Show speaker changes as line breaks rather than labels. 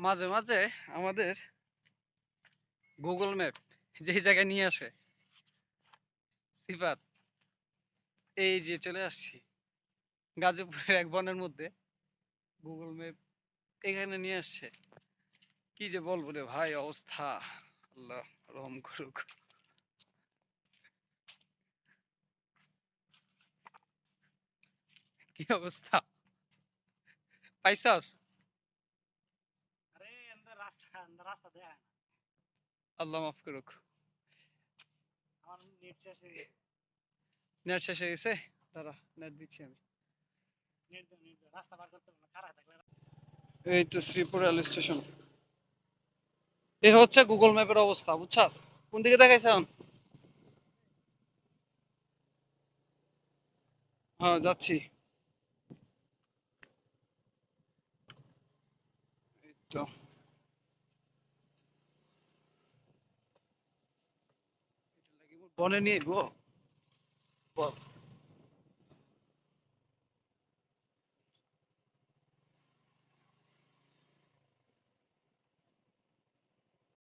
মাঝে মাঝে আমাদের গুগল ম্যাপ যেই জায়গায় নিয়ে আসে, সিফাত, এই যে চলে আসছি, গাজীপুরের এক বনের মধ্যে গুগল ম্যাপ এখানে নিয়ে আসছে। কি যে বলব রে ভাই, অবস্থা। আল্লাহ, রহম করুক। কি অবস্থা? পাইছাস?
রাস্তা দেয়
আল্লাহ মাফ করুক।
আমার নেট শেষ হয়ে গেছে।
নেট শেষ হয়ে গেছে? দাঁড়া নেট দিচ্ছি আমি।
নেট দাও নেট দাও রাস্তা পার করতে পারব খারাপ থাকলে
এই তো শ্রীপুর রেল স্টেশন। এই হচ্ছে গুগল ম্যাপের অবস্থা বুঝছাস? কোন দিকে দেখাইছ এখন? হ্যাঁ যাচ্ছি। এই তো। বনে নিয়ে গো বল